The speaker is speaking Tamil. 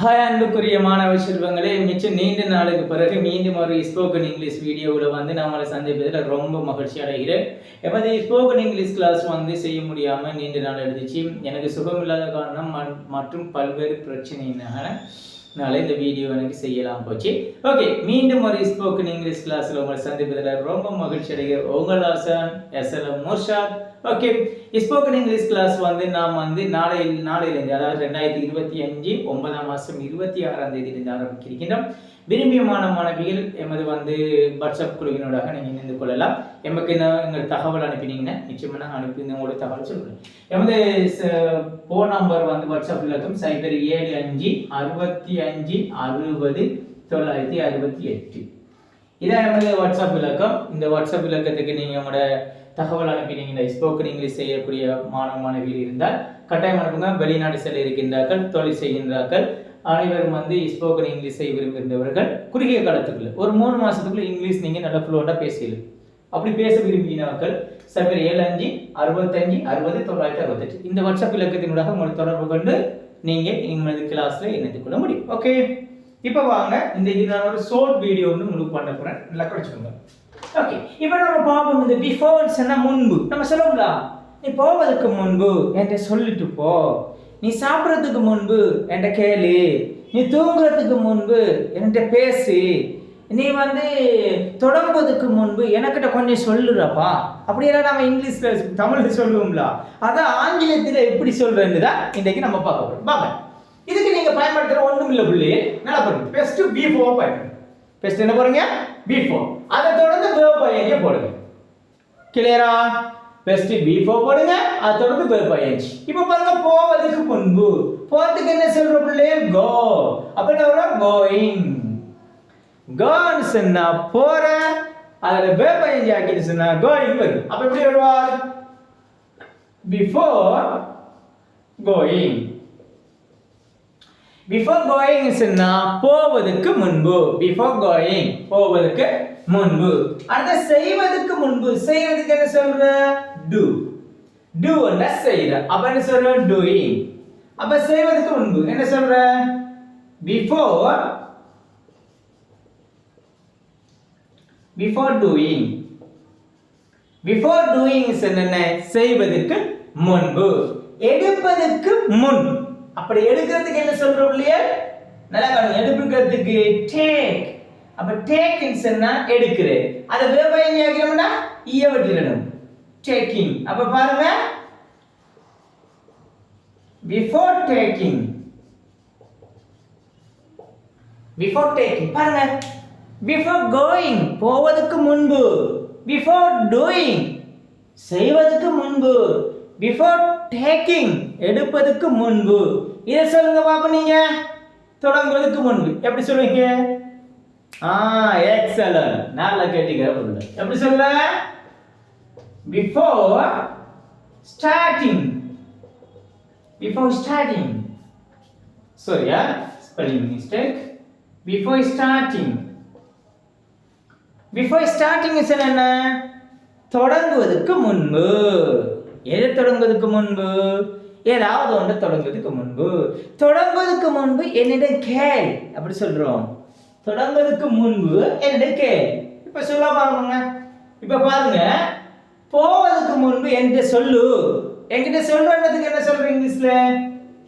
ஹாய் அன்புக்குரிய மாணவ செல்வங்களே. மிச்சம் நீண்ட நாளுக்கு பிறகு மீண்டும் ஒரு ஸ்போக்கன் இங்கிலீஷ் வீடியோவில் வந்து நம்மளை சந்திப்பதில் ரொம்ப மகிழ்ச்சி அடைகிறேன். எப்போ ஸ்போக்கன் இங்கிலீஷ் கிளாஸ் வந்து செய்ய முடியாமல் நீண்ட நாள் எழுதிச்சு எனக்கு சுகமில்லாத காரணம் மற்றும் பல்வேறு பிரச்சனையினால. நாளை இந்த வீடியோ எனக்கு செய்யலாம் போச்சு. ஓகே மீண்டும் ஒரு ஸ்போக்கன் இங்கிலீஷ் கிளாஸில் உங்களை சந்திப்பதில் ரொம்ப மகிழ்ச்சி அடைகிற உங்கள் ஆசான் S L Murshad okay spoken English class வந்து நாம் வந்து நாளை நாளையிலிருந்து அதாவது ரெண்டாயிரத்தி இருபத்தி அஞ்சு ஒன்பதாம் மாதம் இருபத்தி ஆறாம் தேதியிலிருந்து ஆரம்பிக்கின்றோம் விரும்பிய மாணவிகள் எமது வந்து வாட்ஸ்அப் குழுவினோடாக நீங்கள் இணைந்து கொள்ளலாம். எமக்கு என்ன எங்கள் தகவல் அனுப்பினீங்கன்னா நிச்சயமாக நாங்கள் அனுப்பி உங்களோட தகவல் சொல்கிறேன் எமது ஃபோன் நம்பர் வந்து வாட்ஸ்அப்பில் இருக்கும். சைபர் ஏழு அஞ்சு அறுபத்தி அஞ்சு அறுபது தொள்ளாயிரத்தி அறுபத்தி எட்டு. இதான் எமது வாட்ஸ்அப் விளக்கம் இந்த வாட்ஸ்அப் விளக்கத்துக்கு நீங்கள் உங்களோட தகவல் அனுப்பினீங்க ஸ்போக்கன் இங்கிலீஷ் செய்யக்கூடிய மாணவ மாணவிகள் இருந்தால் கட்டாயம் அனுப்புங்க. வெளிநாடு செல்ல இருக்கின்றார்கள் தொழில் செய்கின்றார்கள். அனைவரும் வந்து ஸ்போக்கன் இங்கிலீஷை செய்ய விரும்புகின்றவர்கள் குறுகிய காலத்துக்குள்ள ஒரு மூணு மாதத்துக்குள்ள இங்கிலீஷ் நீங்கள் நல்லா ஃப்ளூவெண்ட்டாக பேசலாம் அப்படி பேச விரும்பினவர்கள் சைபர் ஏழு அஞ்சு அறுபத்தஞ்சு அறுபது தொள்ளாயிரத்தி அறுபத்தெட்டு இந்த வாட்ஸ்அப் இலக்கத்தினூடாக உங்களை தொடர்பு கொண்டு நீங்கள் எங்களது கிளாஸில் இணைத்துக் கொள்ள முடியும். ஓகே இப்போ வாங்க இந்த இது நான் ஒரு ஷோர்ட் வீடியோ வந்து உங்களுக்கு பண்ண போகிறேன் நல்லா படிச்சுக்கோங்க ஓகே இப்போ நம்ம பார்ப்போம் இந்த பிஃபோர் என்ன முன்பு. நம்ம சொல்லுங்களா நீ போவதற்கு முன்பு என்கிட்ட சொல்லிட்டு போ. நீ சாப்பிட்றதுக்கு முன்பு என்கிட்ட கேளு. நீ தூங்குறதுக்கு முன்பு என்கிட்ட பேசு. நீ வந்து தொடங்குவதுக்கு முன்பு எனக்கிட்ட கொஞ்சம் சொல்லுறப்பா. அப்படியெல்லாம் நம்ம இங்கிலீஷில் தமிழ்ல சொல்லுவோம்ல. அதான் ஆங்கிலத்தில் எப்படி சொல்கிறேன்னு தான் இன்றைக்கு நம்ம பார்க்க போகிறோம் பாப்பேன் இதுக்கு நீங்கள் பயன்படுத்துகிற ஒன்றும் இல்லை புள்ளி. நல்லா பண்ணுங்க பெஸ்ட் பி ஃபோர் பயன்படுத்து பெஸ்ட் என்ன போகிறீங்க பி ஃபோர் அதை தொடர்ந்து வேர்ப் ஐஎன்ஜி போடுங்க? கிளியரா பெஸ்ட் பி ஃபோர் போடுங்க அதை தொடர்ந்து வேர்ப் ஐஎன்ஜி இப்போ பாருங்க போவதற்கு முன்பு போறதுக்கு என்ன சொல்றோம் பிள்ளையே கோ அப்ப என்ன வரும்? கோயிங் கோன்னு சொன்னா போற அதுல வேர்ப் ஐஎன்ஜி ஆக்கிட்டு சொன்னா கோயிங் வரும். அப்ப எப்படி வருவார்? பிஃபோர் கோயிங் பிஃபோர் கோயிங் சொன்னா போவதற்கு முன்பு. பிஃபோர் கோயிங் போவதற்கு முன்பு. அடுத்த செய்வதற்கு முன்பு செய்வதற்கு என்ன சொல்ற? டு டு என்ன செய்யற அப்ப என்ன சொல்ற டூயிங் அப்ப செய்வதற்கு முன்பு என்ன சொல்ற before before doing before doing என்ன செய்வதற்கு முன்பு எடுப்பதற்கு முன் அப்படி எடுக்கிறதுக்கு என்ன சொல்றோம் இல்லையா நல்லா கவனிங்க எடுப்புக்கிறதுக்கு டேக் அப்ப டேக் சொன்னா எடுக்கிற அதை விவசாயம் ஆகிறோம்னா ஈய விட்டுடணும் டேக்கிங் அப்ப பாருங்க. பிஃபோர் டேக்கிங் பிஃபோர் டேக்கிங் பாருங்க. பிஃபோர் கோயிங் போவதற்கு முன்பு. பிஃபோர் டூயிங் செய்வதற்கு முன்பு. பிஃபோர் டேக்கிங் எடுப்பதற்கு முன்பு. இதை சொல்லுங்க பாப்போம் நீங்க. தொடங்குறதுக்கு முன்பு. எப்படி சொல்லுவீங்க? ஆ எக்ஸலன் நல்லா கேட்டீங்க எப்படி சொல்ல? Before starting. Before yeah. Spelling mistake. Mistake before before before starting என்ன தொடங்குவதற்கு முன்பு. எது தொடங்குவதற்கு முன்பு? ஏதாவது ஒன்று தொடங்குவதற்கு முன்பு. தொடங்குவதற்கு முன்பு என்னிடம் கேள். அப்படி சொல்றோம். தொடங்குவதற்கு முன்பு என்னிடம் கேள். இப்ப சொல்ல பாருங்க. இப்ப பாருங்க. போவதற்கு முன்பு என்கிட்ட சொல்லு. என்கிட்ட சொல்றதுக்கு என்ன சொல்ற இங்கிலீஷ்ல?